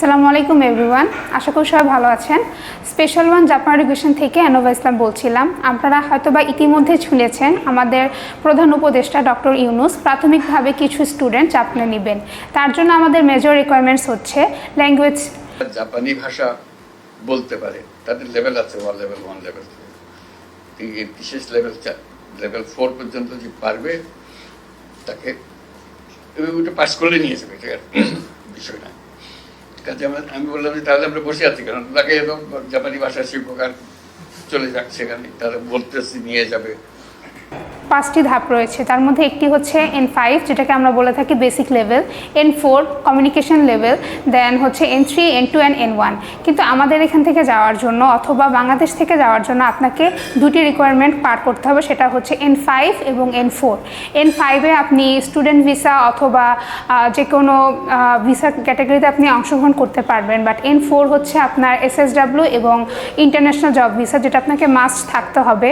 আসসালামু আলাইকুম এভরিওয়ান আশা করি সবাই ভালো আছেন। স্পেশাল ওয়ান জাপান এডুকেশন থেকে অ্যানোভা ইসলাম বলছিলাম। আপনারা হয়তোবা ইতিমধ্যে শুনেছেন আমাদের প্রধান উপদেষ্টা ডক্টর ইউনুস প্রাথমিকভাবে কিছু স্টুডেন্ট জাপানে নেবেন। তার জন্য আমাদের মেজর রিকোয়ারমেন্টস হচ্ছে ল্যাঙ্গুয়েজ জাপানি ভাষা বলতে পারে। তাদের লেভেল আছে ওয়ান লেভেল ওয়ান লেভেল বিশেষ লেভেল লেভেল ফোর পর্যন্ত যে পারবে, তাকে ওটা পাস করলে নিয়ে যাবে এটা আমি বললাম যে, তাহলে আমরা বসে আছি, কারণ তাকে জাপানি ভাষা শিল্পকার চলে যাক সেখানে। তারা বলতেছি, নিয়ে যাবে। পাঁচটি ধাপ রয়েছে। তার মধ্যে একটি হচ্ছে এন ফাইভ যেটাকে আমরা বলে থাকি basic level N four communication level then হচ্ছে N three N two and N one কিন্তু আমাদের এখান থেকে যাওয়ার জন্য অথবা বাংলাদেশ থেকে যাওয়ার জন্য আপনাকে দুটি রিকোয়ারমেন্ট পার করতে হবে, সেটা হচ্ছে এন ফাইভ এবং এন ফোর এন ফাইভে আপনি স্টুডেন্ট ভিসা অথবা যে কোনো ভিসা ক্যাটাগরিতে আপনি অংশগ্রহণ করতে পারবেন বাট এন ফোর হচ্ছে আপনার এসএসডাব্লিউ এবং ইন্টারন্যাশনাল জব ভিসা যেটা আপনাকে মাস্ট থাকতে হবে।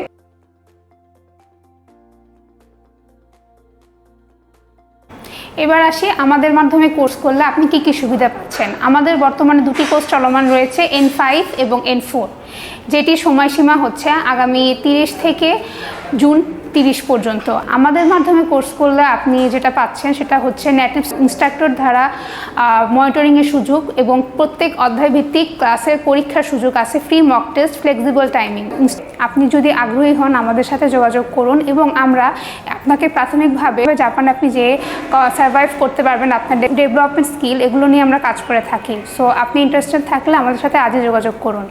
এবার আসি আমাদের মাধ্যমে কোর্স করলে আপনি কি কি সুবিধা পাচ্ছেন? আমাদের বর্তমানে দুটি কোর্স চলমান রয়েছে এন ফাইভ এবং এন ফোর যেটি সময়সীমা হচ্ছে আগামী তিরিশ থেকে জুন তিরিশ পর্যন্ত। আমাদের মাধ্যমে কোর্স করলে আপনি যেটা পাচ্ছেন সেটা হচ্ছে নেটিভ ইনস্ট্রাক্টর দ্বারা মনিটরিংয়ের সুযোগ এবং প্রত্যেক অধ্যায়ভিত্তিক ক্লাসের পরীক্ষার সুযোগ আছে free mock test flexible timing আপনি যদি আগ্রহী হন আমাদের সাথে যোগাযোগ করুন এবং আমরা আপনাকে প্রাথমিকভাবে জাপান আপনি যে সার্ভাইভ করতে পারবেন আপনার ডেভেলপমেন্ট স্কিল এগুলো নিয়ে আমরা কাজ করে থাকি। সো আপনি ইন্টারেস্টেড থাকলে আমাদের সাথে আজই যোগাযোগ করুন।